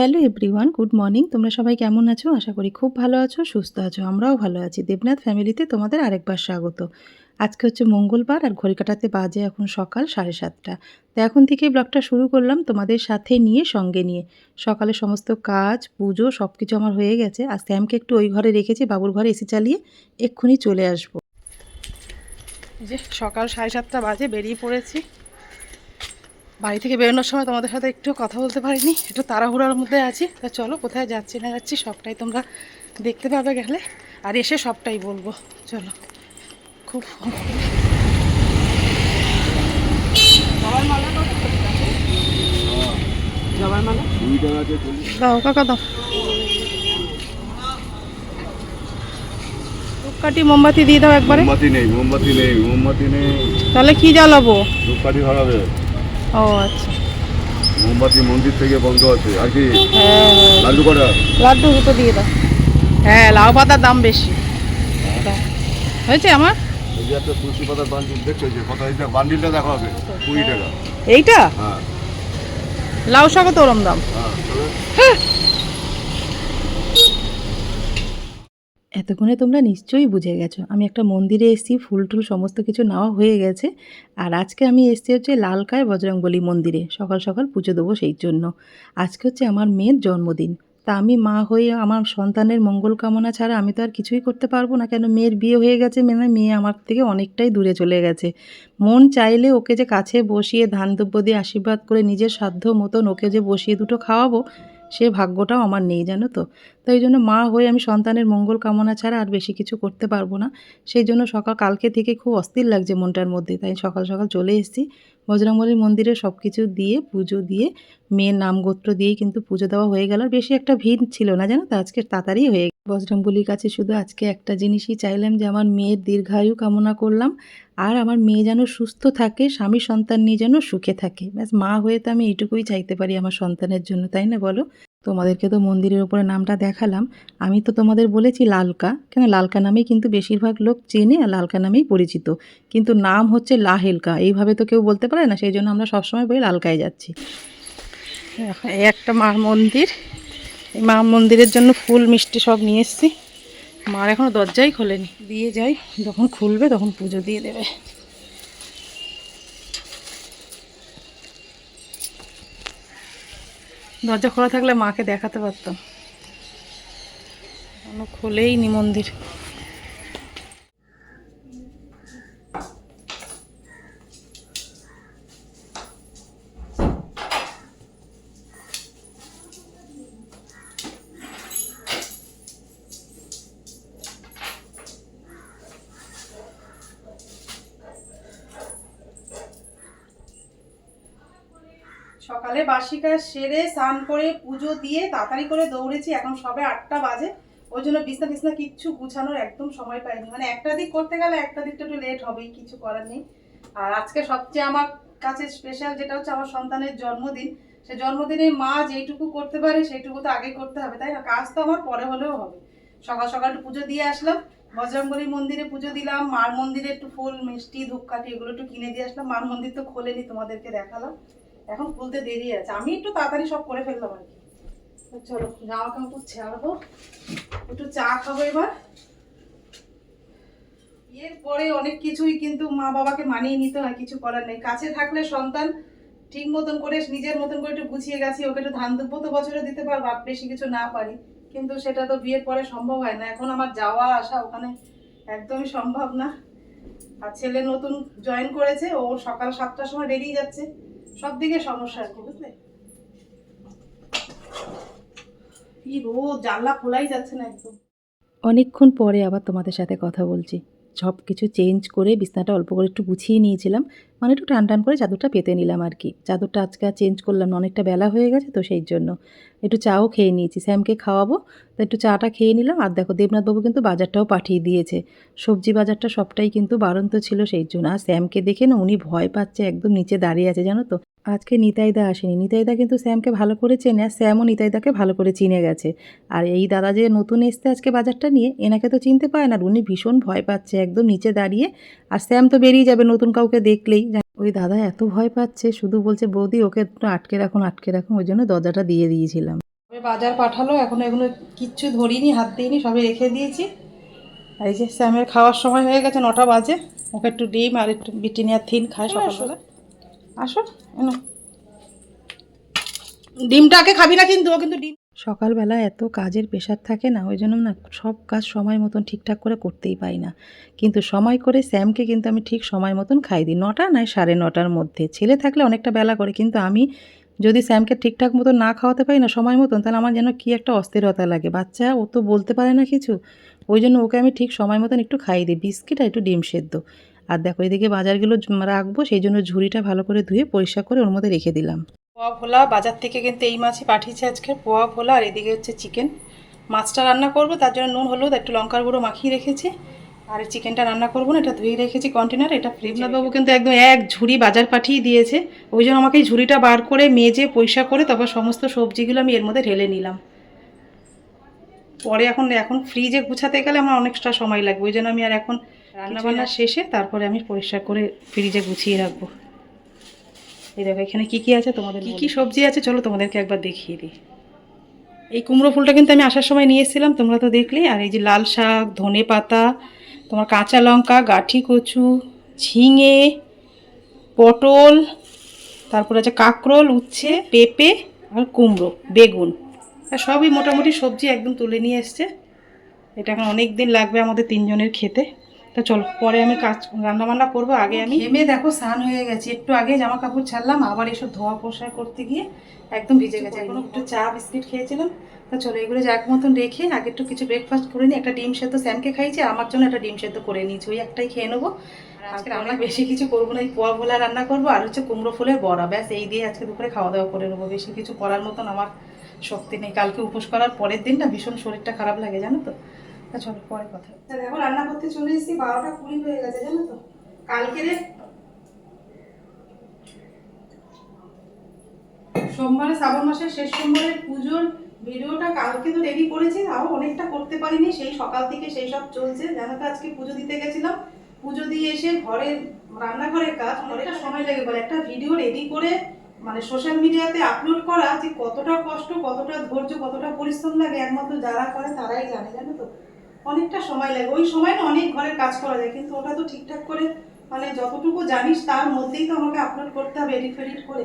Hello everyone, good morning. তোমরা সবাই কেমন আছো? আশা করি খুব ভালো আছো, সুস্থ আছো, আমরাও ভালো আছি। দেবনাথ ফ্যামিলিতে তোমাদের আরেকবার স্বাগত। আজকে হচ্ছে মঙ্গলবার আর ঘড়ি কাটাতে বাজে এখন সকাল সাড়ে সাতটা। তো এখন থেকেই ব্লগটা শুরু করলাম তোমাদের সাথে নিয়ে, সঙ্গে নিয়ে। সকালে সমস্ত কাজ, পুজো সব কিছু আমার হয়ে গেছে। আর স্যামকে একটু ওই ঘরে রেখেছি, বাবুর ঘরে এসি চালিয়ে এক্ষুনি চলে আসব। যে সকাল সাড়ে সাতটা বাজে, বেরিয়ে পড়েছি। বাড়ি থেকে বেরোনোর সময় তোমাদের সাথে একটু কথা বলতে পারিনি একটু তাড়াহুড়ার মধ্যে আছি। তা চলো কোথায় যাচ্ছি না যাচ্ছি সবটাই তোমরা দেখতে পাবে গেলে। আর এসে সবটাই বলব। চলো খুব দাও কাকা দাও। ধূপকাঠি মোমবাতি দিয়ে দাও একবারে। মোমবাতি নেই মোমবাতি নেই মোমবাতি নেই। তাহলে কি জ্বালাবো? ধূপকাঠি ধরাবে ও আচ্ছা। মোমবাতি মন্দির থেকে বন্ধ আছে আর কি? হ্যাঁ হ্যাঁ। লাড্ডু কটা? লাড্ডু দুটো দিয়ে দাও। হ্যাঁ লাউ পাতার দাম বেশি। হয়েছে আমার? এইটা? হ্যাঁ। লাউ শাকও তো ওরম দাম। হ্যাঁ। এতক্ষণে তোমরা নিশ্চয়ই বুঝে গেছো। আমি একটা মন্দিরে এসেছি, ফুল টুল সমস্ত কিছু নেওয়া হয়ে গেছে। আর আজকে আমি এসেছি হচ্ছে লালকায় বজরংবলী মন্দিরে। সকাল সকাল পুজো দেবো সেই জন্য। আজকে হচ্ছে আমার মেয়ের জন্মদিন। তা আমি মা হয়ে আমার সন্তানের মঙ্গল কামনা ছাড়া আমি তো আর কিছুই করতে পারব না। কেন মেয়ের বিয়ে হয়ে গেছে মানে মেয়ে আমার থেকে অনেকটাই দূরে চলে গেছে। মন চাইলে ওকে যে কাছে বসিয়ে ধান দিয়ে আশীর্বাদ করে নিজের সাধ্য মতন ওকে যে বসিয়ে দুটো খাওয়াবো সে ভাগ্যটাও আমার নেই, জানো তো? তাই জন্য মা হয়ে আমি সন্তানের মঙ্গল কামনা ছাড়া আর বেশি কিছু করতে পারব না। সেই জন্য সকাল, কালকে থেকে খুব অস্থির লাগছে মনটার মধ্যে। তাই সকাল সকাল চলে এসেছি। বজরংবলীর মন্দিরে সব কিছু দিয়ে, পুজো দিয়ে, মেয়ের নাম গোত্র দিয়েই কিন্তু পুজো দেওয়া হয়ে গেল। বেশি একটা ভিড় ছিল না, জানো তো? আজকে তাড়াতাড়ি হয়ে গেল বজরংবলীর কাছে শুধু আজকে একটা জিনিসই চাইলাম যে আমার মেয়ের দীর্ঘায়ু কামনা করলাম, আর আমার মেয়ে যেন সুস্থ থাকে, স্বামী সন্তান নিয়ে যেন সুখে থাকে। ব্যাস, মা হয়ে তো আমি এইটুকুই চাইতে পারি আমার সন্তানের জন্য, তাই না বলো? তোমাদেরকে তো মন্দিরের উপরে নামটা দেখালাম। আমি তো তোমাদের বলেছি লালকা, কেন লালকা নামেই কিন্তু বেশিরভাগ লোক চেনে আর লালকা নামেই পরিচিত। কিন্তু নাম হচ্ছে লাহেলকা, এইভাবে তো কেউ বলতে পারে না, সেই জন্য আমরা সবসময় বলি লালকায় যাচ্ছি। একটা মা মন্দির। মা মন্দিরের জন্য ফুল, মিষ্টি সব নিয়ে এসেছি। মার এখনও দরজাই খোলেনি। দিয়ে যাই, যখন খুলবে তখন পুজো দিয়ে দেবে। দরজা খোলা থাকলে মাকে দেখাতে পারতাম। খুলেই খোলেই নি মন্দির। সকালে কাজ সেরে স্নান করে পুজো দিয়ে তাড়াতাড়ি করে দৌড়েছি। এখন সবে আটটা বাজে। ওই জন্য বিছনা বিছনা কিচ্ছু গুছানোর একদম সময় পাইনি। মানে একটা দিক করতে গেলে একটা দিকটা একটু লেট হবেই, কিছু করার নেই। আর আজকে সবচেয়ে আমার কাছে স্পেশাল যেটা হচ্ছে আমার সন্তানের জন্মদিন। সে জন্মদিনে মা যেইটুকু করতে পারে, সেইটুকু তো আগে করতে হবে, তাই না? কাজ তো আমার পরে হলেও হবে। সকাল সকাল একটু পুজো দিয়ে আসলাম বজরঙ্গলী মন্দিরে পুজো দিলাম, মার মন্দিরে একটু ফুল, মিষ্টি, ধূপকাঠি এগুলো একটু কিনে দিয়ে আসলাম। মার মন্দির তো খোলেনি তোমাদেরকে দেখালাম। এখন খুলতে দেরি আছে। আমি একটু তাড়াতাড়ি সব করে ফেললাম আর কি। চলো, জামা কাপড় ছাড়বো। একটু চা খাব এবার। এর পরে অনেক কিছুই কিন্তু মা বাবাকে মানিয়ে নিতে হয়, কিছু করার নেই। কাছে থাকলে সন্তান ঠিক মতন করে, নিজের মতন করে একটু গুছিয়ে গেছি ওকে একটু ধান দুব্বো তো বছরে দিতে পারব বেশি কিছু না পারি। কিন্তু সেটা তো বিয়ের পরে সম্ভব হয় না। এখন আমার যাওয়া আসা ওখানে একদমই সম্ভব না। আর ছেলে নতুন জয়েন করেছে, ও সকাল সাতটার সময় বেরিয়ে যাচ্ছে। সব দিকে সমস্যা বুঝলে? কি জানলা খোলাই যাচ্ছে না একদম। অনেকক্ষণ পরে আবার তোমাদের সাথে কথা বলছি। সব কিছু চেঞ্জ করে বিছনাটা অল্প করে একটু গুছিয়ে নিয়েছিলাম মানে একটু টান টান করে চাদরটা পেতে নিলাম আর কি। চাদরটা আজকে আর চেঞ্জ করলাম অনেকটা বেলা হয়ে গেছে তো সেই জন্য। একটু চাও খেয়ে নিয়েছি, স্যামকে খাওয়াবো, তো একটু চাটা খেয়ে নিলাম। আর দেখো, দেবনাথবাবু কিন্তু বাজারটাও পাঠিয়ে দিয়েছে। সবজি বাজারটা সবটাই কিন্তু বারন্ত ছিল সেই জন্য। আর স্যামকে দেখে না, উনি ভয় পাচ্ছে, একদম নিচে দাঁড়িয়ে আছে, জানো তো। আজকে নিতাইদা আসেনি। নিতাইদা কিন্তু স্যামকে ভালো করে চেনে আর স্যামও নিতাইদাকে ভালো করে চিনে গেছে। আর এই দাদা যে নতুন এসছে আজকে বাজারটা নিয়ে, এনাকে তো চিনতে পারে না উনি ভীষণ ভয় পাচ্ছে, একদম নিচে দাঁড়িয়ে। আর স্যাম তো বেরিয়ে যাবে নতুন কাউকে দেখলেই। ওই দাদা এত ভয় পাচ্ছে, শুধু বলছে, বৌদি, ওকে একটু আটকে রাখুন আটকে রাখুন, ওই জন্য দরজাটা দিয়ে দিয়েছিলাম। বাজার পাঠালো, এখন এগুলো কিচ্ছু ধরিনি, হাত দিইনি, সবই রেখে দিয়েছি। আর এই যে স্যামের খাওয়ার সময় হয়ে গেছে, নটা বাজে। ওকে একটু ডিম আর একটু বিটিনিয়া থিন খায় সকালবেলা। আসো এনো ডিমটাকে খাবি না কিন্তু, ও কিন্তু ডিম। সকালবেলা এত কাজের প্রেশার থাকে না, ওই জন্য না সব কাজ সময় মতন ঠিকঠাক করে করতেই পাই না। কিন্তু সময় করে স্যামকে কিন্তু আমি ঠিক সময় মতন খাই দিই। নটা নয়, সাড়ে নটার মধ্যে। ছেলে থাকলে অনেকটা বেলা করে, কিন্তু আমি যদি স্যামকে ঠিকঠাক মতো না খাওয়াতে পারি না সময় মতন, তাহলে আমার যেন কি একটা অস্থিরতা লাগে। বাচ্চা, ও তো বলতে পারে না কিছু। ওই জন্য ওকে আমি ঠিক সময় মতন একটু খাইয়ে দিই। বিস্কিট আর একটু ডিম সেদ্ধ। আর দেখো এদিকে বাজারগুলো রাখব সেই জন্য ঝুড়িটা ভালো করে ধুয়ে পরিষ্কার করে ওর মধ্যে রেখে দিলাম। পোয়া ভোলা বাজার থেকে কিন্তু এই মাছই পাঠিয়েছে আজকে পোয়া ভোলা আর এদিকে হচ্ছে চিকেন। মাছটা রান্না করব তার জন্য নুন হলুদ একটু লঙ্কার গুঁড়ো মাখিয়ে রেখেছি। আর চিকেনটা রান্না করব না এটা ধুয়ে রেখেছি কন্টেনার এটা ফ্রিজনাথ বাবু কিন্তু একদম এক ঝুড়ি বাজার পাঠিয়ে দিয়েছে। ওই জন্য আমাকে এই ঝুড়িটা বার করে মেজে পয়সা করে তারপর সমস্ত সবজিগুলো আমি এর মধ্যে ঢেলে নিলাম। পরে এখন এখন ফ্রিজে গুছাতে গেলে আমার অনেকটা সময় লাগবে ওই জন্য আমি আর এখন রান্নাবান্না শেষে তারপরে আমি পরিষ্কার করে ফ্রিজে গুছিয়ে রাখব। এই দেখো এখানে কি কি আছে তোমাদের কি কি সবজি আছে চলো তোমাদেরকে একবার দেখিয়ে দিই। এই কুমড়ো ফুলটা কিন্তু আমি আসার সময় নিয়ে এসেছিলাম তোমরা তো দেখলে। আর এই যে লাল শাক ধনে পাতা তোমার কাঁচা লঙ্কা গাঠি কচু ঝিঙে পটল তারপর আছে কাঁকরোল উচ্ছে পেঁপে আর কুমড়ো বেগুন। আর সবই মোটামুটি সবজি একদম তুলে নিয়ে এসছে। এটা এখন অনেক দিন লাগবে আমাদের তিনজনের খেতে। তা চলো পরে আমি কাজ রান্না বান্না করব আগে আমি ঘেমে দেখো স্নান হয়ে গেছে। একটু আগে জামা কাপড় ছাড়লাম আবার এসব ধোয়া পোষা করতে গিয়ে একদম ভিজে গেছে। এখন একটু চা বিস্কিট খেয়েছিলাম। তা চলো এগুলো যাক মতন রেখে আগে একটু কিছু ব্রেকফাস্ট করে নিই। একটা ডিম সেদ্ধ স্যামকে খাইছি আমার জন্য একটা ডিম সেদ্ধ করে নিয়েছি। ওই একটাই খেয়ে নেব। আজকে রান্না বেশি কিছু করব না এই পোয়া ভোলা রান্না করব আর হচ্ছে কুমড়ো ফুলের বড়া। ব্যাস এই দিয়ে আজকে দুপুরে খাওয়া দাওয়া করে নেব। বেশি কিছু করার মতন আমার শক্তি নেই। কালকে উপোস করার পরের দিন না ভীষণ শরীরটা খারাপ লাগে জানো তো? তা চলো পরে কথা দেখো রান্না করতে চলে এসেছি বারোটা কুড়ি হয়ে গেছে জানো তো? কালকে রে সোমবারে শ্রাবণ মাসের শেষ সোমবারের পুজোর ভিডিওটা কালকে তো রেডি করেছি তাও অনেকটা করতে পারিনি সেই সকাল থেকে সেই সব চলছে। জানো তো আজকে পুজো দিতে গেছিলাম। পুজো দিয়ে এসে ঘরে রান্নাঘরের কাজ অনেকটা সময় লেগে পড়ে একটা ভিডিও রেডি করে মানে সোশ্যাল মিডিয়াতে আপলোড করা যে কতটা কষ্ট কতটা ধৈর্য কতটা পরিশ্রম লাগে একমাত্র যারা করে তারাই জানে জানো তো? অনেকটা সময় লাগে। ওই সময় না অনেক ঘরের কাজ করা যায়, কিন্তু ওটা তো ঠিকঠাক করে মানে যতটুকু জানিস তার মধ্যেই তো আমাকে আপলোড করতে হবে এডিট ফেডিট করে।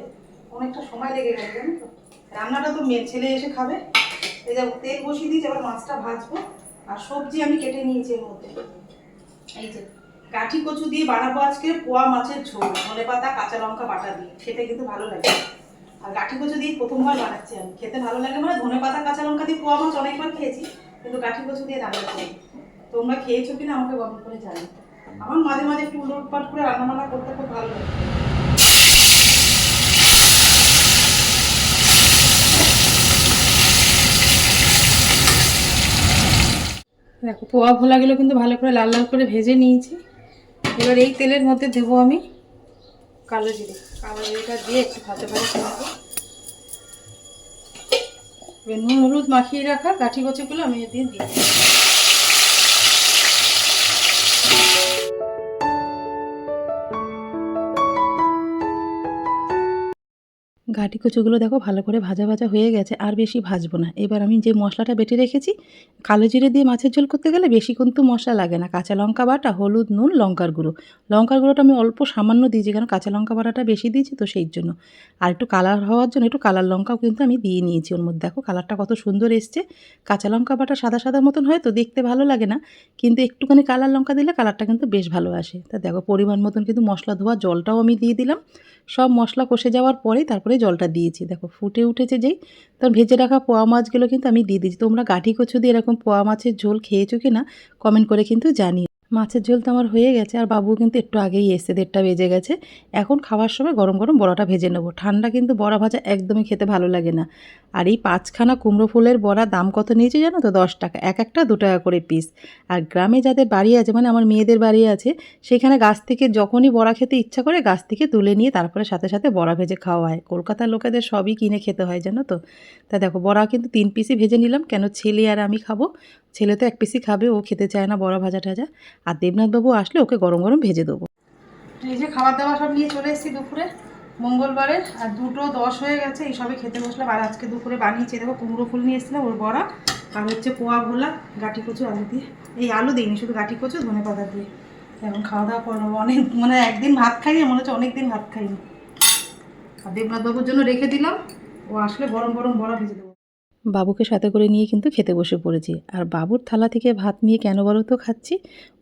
অনেকটা সময় লেগে গেছে জানো তো? রান্নাটা তো মেয়ে, ছেলে এসে খাবে। এই যাব তেল বসিয়ে দিয়েছি আবার মাছটা ভাজবো। আর সবজি আমি কেটে নিয়েছি এর মধ্যে। এই যে, কাঠি কচু দিয়ে বানাবো আজকে পোয়া মাছের ঝোল, ধনে পাতা, কাঁচা লঙ্কা বাটা দিয়ে। খেতে কিন্তু ভালো লাগে। আর কাঠি কচু দিয়ে প্রথমবার বানাচ্ছি আমি। খেতে ভালো লাগে মানে ধনে পাতা, কাঁচা লঙ্কা দিয়ে পোয়া মাছ অনেকবার খেয়েছি। কিন্তু গাঠি কচু দিয়ে রান্না করি। তোমরা খেয়েছো কিনা আমাকে গল্প করে জানি আমার মাঝে মাঝে একটু উলটপাট করে রান্না বান্না করতে খুব ভালো লাগে। দেখো, পোয়া ভোলাগুলো কিন্তু ভালো করে লাল লাল করে ভেজে নিয়েছি। এবার এই তেলের মধ্যে দেবো আমি কালো জিরে। কালো জিরেটা দিয়ে একটু ভাজা করব নুন হলুদ মাখিয়ে রাখা কাঠি গোছাগুলো আমি দিয়ে দিই ঘাটি কচুগুলো দেখো ভালো করে ভাজা ভাজা হয়ে গেছে, আর বেশি ভাজবো না। এবার আমি যে মশলাটা বেটে রেখেছি, কালো জিরে দিয়ে মাছের ঝোল করতে গেলে বেশি কিন্তু মশলা লাগে না। কাঁচা লঙ্কা বাটা, হলুদ, নুন, লঙ্কার গুঁড়ো। লঙ্কার গুঁড়োটা আমি অল্প সামান্য দিয়েছি, কারণ কাঁচা লঙ্কা বাটাটা বেশি দিয়েছি তো সেই জন্য। আর একটু কালার হওয়ার জন্য একটু কালার লঙ্কাও কিন্তু আমি দিয়ে নিয়েছি ওর মধ্যে। দেখো কালারটা কত সুন্দর এসছে। কাঁচা লঙ্কা বাটা সাদা সাদা মতন হয় তো দেখতে ভালো লাগে না, কিন্তু একটুখানি কালার লঙ্কা দিলে কালারটা কিন্তু বেশ ভালো আসে। তা দেখো পরিমাণ মতন কিন্তু মশলা ধোয়া জলটাও আমি দিয়ে দিলাম। সব মশলা কষে যাওয়ার পরেই তারপরে জলটা দিয়েছি। দেখো, ফুটে উঠেছে যেই তখন ভেজে রাখা পোয়া মাছগুলো কিন্তু আমি দিয়ে দিয়েছি। তোমরা গাঠি কচু দিয়ে এরকম পোয়া মাছের ঝোল খেয়েছো কি না কমেন্ট করে কিন্তু জানিও। মাছের ঝোল তো আমার হয়ে গেছে, আর বাবু কিন্তু একটু আগেই এসছে, দেড়টা বেজে গেছে। এখন খাওয়ার সময় গরম গরম বড়াটা ভেজে নেব। ঠান্ডা কিন্তু বড়া ভাজা একদমই খেতে ভালো লাগে না। আর এই পাঁচখানা কুমড়ো ফুলের বড়া দাম কত নিয়েছে জানো তো? দশ টাকা, এক একটা দু টাকা করে পিস আর গ্রামে যাদের বাড়ি আছে মানে আমার মেয়েদের বাড়ি আছে, সেখানে গাছ থেকে যখনই বড়া খেতে ইচ্ছা করে, গাছ থেকে তুলে নিয়ে তারপরে সাথে সাথে বড়া ভেজে খাওয়া হয় কলকাতার লোকেদের সবই কিনে খেতে হয়, জানো তো? তা দেখো, বড়া কিন্তু তিন পিসই ভেজে নিলাম, কেন ছেলে আর আমি খাব? ছেলে তো এক পিসি খাবে, ও খেতে চায় না বড়া ভাজা টাজা। আর দেবনাথবাবু আসলে ওকে গরম গরম ভেজে দেবো। এই যে খাবার দাবার সব নিয়ে চলে এসেছি দুপুরে মঙ্গলবারের আর দুটো দশ হয়ে গেছে, এই সবে খেতে বসলাম। আর আজকে দুপুরে বানিয়েছি, দেখো কুমড়ো ফুল নিয়ে এসেছিলাম, ওর বড়া, আর হচ্ছে পোয়া ভোলা গাঠি কচু আলু দিয়ে। এই আলু দিইনি, শুধু গাঠি কচু, ধনে পাতা দিয়ে। এখন খাওয়া দাওয়া করে নেব। অনেক মানে একদিন ভাত খাইনি, মনে হচ্ছে অনেক দিন ভাত খাইনি। আর দেবনাথ বাবুর জন্য রেখে দিলাম, ও আসলে গরম গরম বড়া ভেজে দেবো। বাবুকে সাথে করে নিয়ে কিন্তু খেতে বসে পড়েছি। আর বাবুর থালা থেকে ভাত নিয়ে কেন বলো তো খাচ্ছি?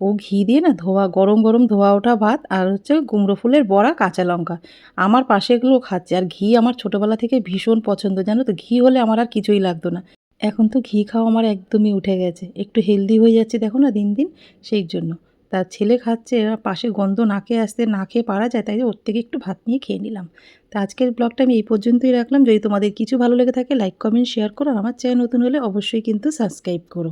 ও ঘি দিয়ে না ধোয়া, গরম গরম ধোয়া ওঠা ভাত আর হচ্ছে কুমড়ো ফুলের বড়া কাঁচা লঙ্কা। আমার পাশে এগুলো খাচ্ছে আর ঘি আমার ছোটোবেলা থেকে ভীষণ পছন্দ, জানো তো? ঘি হলে আমার আর কিছুই লাগতো না। এখন তো ঘি খাওয়া আমার একদমই উঠে গেছে। একটু হেলদি হয়ে যাচ্ছে দেখো না দিন দিন, সেই জন্য। তার ছেলে খাচ্ছে পাশে গন্ধ নাকে আসতে না খেয়ে পারা যায়, তাই ওর থেকে একটু ভাত নিয়ে খেয়ে নিলাম। তো আজকের ব্লগটা আমি এই পর্যন্তই রাখলাম। যদি তোমাদের কিছু ভালো লেগে থাকে লাইক কমেন্ট শেয়ার করো। আমার চ্যানেল নতুন হলে অবশ্যই কিন্তু সাবস্ক্রাইব করো।